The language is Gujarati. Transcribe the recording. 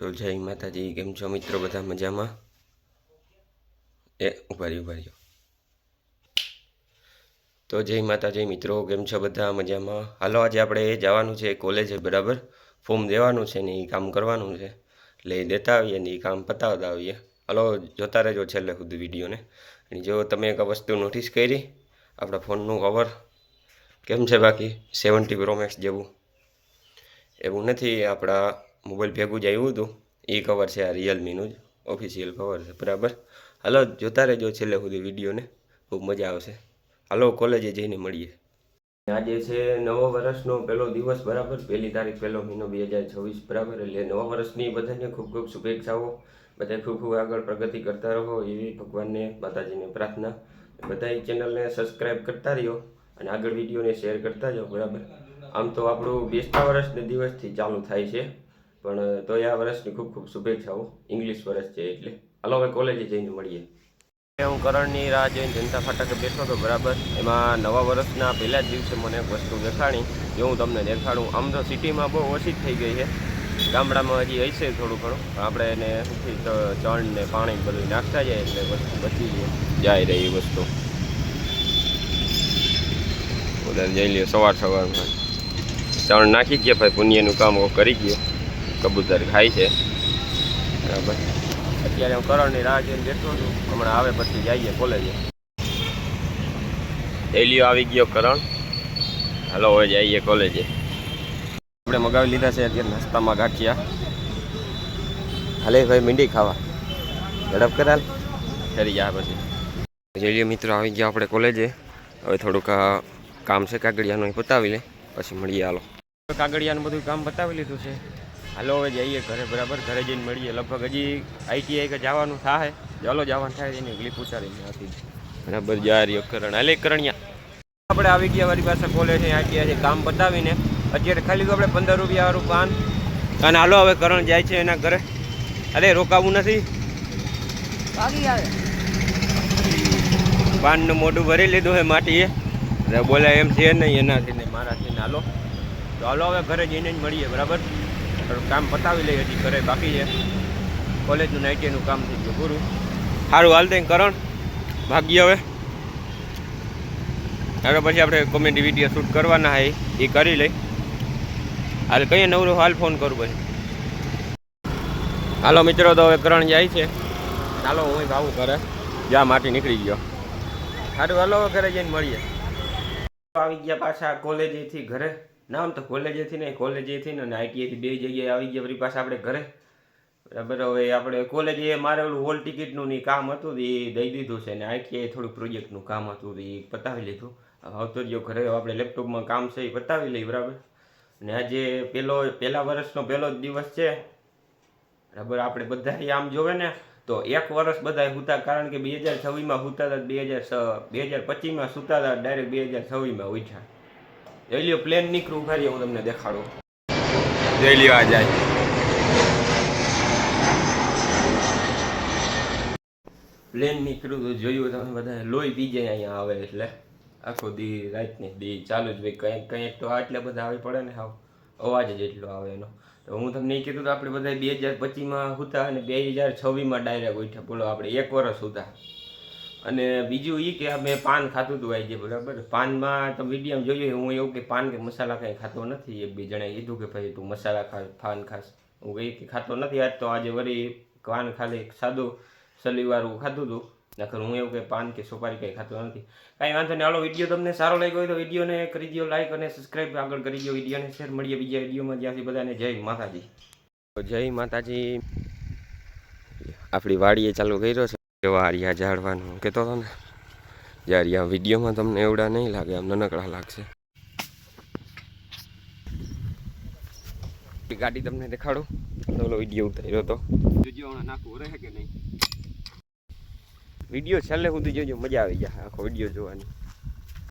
તો જય માતાજી, કેમ છો મિત્રો? બધા મજામાં? એ ઉભારી ઉભારી તો જય માતાજી મિત્રો, કેમ છો બધા મજામાં? હાલો, આજે આપણે જવાનું છે કોલેજે, બરાબર? ફોર્મ દેવાનું છે ને એ કામ કરવાનું છે. એટલે દેતા આવીએ ને એ કામ પતાવતા આવીએ. હાલો, જોતા રહેજો છેલ્લે સુધી વિડીયોને. અને જો તમે એક વસ્તુ નોટિસ કરી, આપણા ફોનનું કવર કેમ છે બાકી? સેવન્ટી પ્રો મેક્સ જેવું. એવું નથી આપણા મોબાઈલ ભેગું જ આવ્યું હતું. એ કવર છે આ રિયલમીનું જ. ઓફિશિયલ કવર છે. બરાબર? હાલો, જોતા રહેજો છેલ્લે સુધી વિડીયોને ખૂબ મજા આવશે. હાલો કોલેજે જઈને મળીએ. આજે છે નવો વર્ષનો પહેલો દિવસ, બરાબર? પહેલી તારીખ, પહેલો મહિનો બે હજાર છવ્વીસ, બરાબર? એટલે નવા વર્ષની બધાને ખૂબ ખૂબ શુભેચ્છાઓ. બધા ખૂબ ખૂબ આગળ પ્રગતિ કરતા રહો એવી ભગવાનને, માતાજીને પ્રાર્થના. બધા ચેનલને સબસ્ક્રાઈબ કરતા રહ્યો અને આગળ વિડીયોને શેર કરતા જાઓ, બરાબર? આમ તો આપણું બેસતા વર્ષને દિવસથી ચાલુ થાય છે. પણ તો આ વર્ષની ખૂબ ખૂબ શુભેચ્છાઓ. ઇંગ્લિશ વર્ષ છે એટલે. હાલો હવે કોલેજે જઈને મળીએ. હું કરણની રાહ જોઈને જનતા ફાટકે બેઠો હતો બરાબર? એમાં નવા વર્ષના પહેલા જ દિવસે મને એક વસ્તુ દેખાણી જે હું તમને દેખાડું. આમ તો સિટીમાં બહુ ઓછી જ થઈ ગઈ છે. ગામડામાં હજી હશે થોડું ઘણું આપણે એને સુખી ચણ ને પાણી બધું નાખતા જાય એટલે વસ્તુ બચી જાય જાય રહી એ વસ્તુ. બધા જઈ લ્યો સવાર સવારમાં. ચણ નાખી ગયા ભાઈ પુણ્યનું કામ કરી ગયો. કબૂતર ખાય છે. બરાબર. અત્યારે હું કરણની રાહ જોઈને બેઠો છું. હમણાં આવે પછી જઈએ કોલેજે. એલિયો આવી ગયો કરણ. હાલો હવે જઈએ કોલેજે. આપણે મગાવી લીધા છે અત્યારે નાસ્તામાં ગાંઠિયા. હાલે ભાઈ મીંડી ખાવા. ઝડપ કરાલ ફરી ગયા પછી. જોઈએ મિત્રો આવી ગયા આપણે કોલેજે. હવે થોડુંક આ કામ છે કાગળિયાનું એ પતાવી લે. પછી મળીએ હાલો. કાગળિયાનું બધું કામ પતાવી લીધું છે. હાલો હવે જઈએ ઘરે બરાબર? ઘરે જઈને મળીએ. લગભગ હજી આઈટીઆઈ કે જવાનું થાય ચાલો જવાનું થાય એની ગ્લીપ પૂછાડી હતી. બરાબર જા રહ્યો કરણ હાલે કરણિયા. આપણે આવી ગયા મારી પાસે કોલેજ આઈટીઆઈ કામ પતાવીને અત્યારે ખાલી તો આપણે પંદર રૂપિયાવાળું પાન. અને હાલો હવે કરણ જાય છે એના ઘરે. અરે રોકાવું નથી. પાનનું મોઢું ભરી લીધું છે માટીએ. એટલે બોલાય એમ છે નહીં એનાથી ને મારાથી ને. હાલો. તો હાલો હવે ઘરે જઈને જ મળીએ બરાબર? થોડું કામ પતાવી લઈએ હજી ઘરે બાકી છે. કોલેજનું નાઇટીનું કામ થઈ ગયું પૂરું. સારું, હાલ દઈ કરણ. ભાગ્ય હવે. હવે પછી આપણે કોમેડી વીડિયો શૂટ કરવાના હોય એ કરી લઈ. હાલ કહીએ નવરો, હાલ ફોન કરું પછી. હાલો મિત્રો, તો હવે કરણ જાય છે. ચાલો, હું ભાવું ઘરે. જ્યાં માટી નીકળી ગયો. સારું હાલો ઘરે જઈને મળીએ. આવી ગયા પાછા કોલેજેથી ઘરે. ના, આમ તો કોલેજેથી નહીં કોલેજેથી ને આઈટીઆઈથી બે જગ્યાએ આવી ગયા ફરી પાછા આપણે ઘરે. બરાબર, હવે આપણે કોલેજે મારે ઓલું હોલ ટિકિટનું ની કામ હતું એ દઈ દીધું છે ને આઈટીઆઈ થોડું પ્રોજેક્ટનું કામ હતું એ પતાવી લીધું. આવતો જો ઘરે આપણે લેપટોપમાં કામ છે એ પતાવી લઈ બરાબર. ને આજે પહેલો પહેલા વર્ષનો પહેલો જ દિવસ છે. બરાબર, આપણે બધા આમ જોવે ને, તો એક વર્ષ બધા હુતા કારણ કે બે હજાર છવ્વીસમાં હુતા હતા બે હજાર બે હજાર પચીસમાં સુતા હતા ડાયરેક્ટ બે હજાર છવ્વીસમાં ઉઠ્યા. જોઈ લ્યો પ્લેન નીકળું ઊભા હું તમને દેખાડું. જોઈ લ્યો આ જાય. પ્લેન નીકળ્યું તો જોયું તમે બધા લોહી પી જાય અહીંયા આવે એટલે. આખો દી રાતની દી ચાલુ જ ભાઈ કંઈક કંઈક તો આટલા બધા આવી પડે ને હાવ. અવાજ જ એટલો આવે એનો. તો હું તમને એ કીધું તો આપણે બધા બે હજાર પચીસમાં હતા અને બે હજાર છવ્વીસમાં ડાયરેક્ટ ઉઠ્યા. બોલો આપણે એક વર્ષ હતા. અને બીજું એ કે મેં પાન ખાતું હતું આજે, બરાબર? પાનમાં તો મીડિયમ જોયું હું એવું કે પાન કે મસાલા કંઈ ખાતો નથી, એક બે જણાએ કીધું કે ભાઈ તું મસાલા ખા, પાન ખાસ. હું કંઈ કે ખાતો નથી, આજ તો આજે વળી પાન ખાલી સાદું સલીવારું ખાતું હતું. નકર હું એવું કે પાન કે સોપારી કંઈ ખાતો નથી. કાંઈ વાંધો નહીં, હાલો વીડિયો તમને સારો લાગ્યો હોય તો વિડીયોને કરી દો લાઈક અને સબસ્ક્રાઈબ આગળ કરી દો વિડીયોને શેર મળીએ બીજા વિડીયોમાં જ્યાંથી બધાને જય માતાજી. જય માતાજી. આપણી વાડીએ ચાલુ કર્યો છે. એવા આરિયા ઝાડવાનું? કહેતો હતો ને જ્યારે આ વિડીયોમાં તમને એવડા નહીં લાગે આમ નાનકડા લાગશે. ગાડી તમને દેખાડો? ઓલો વીડિયો ઉતાર્યો હતો જોજો નાખવું રહે કે નહીં? વીડિયો છેલ્લે સુધી જોજો મજા આવી જાય આખો વીડિયો જોવાની.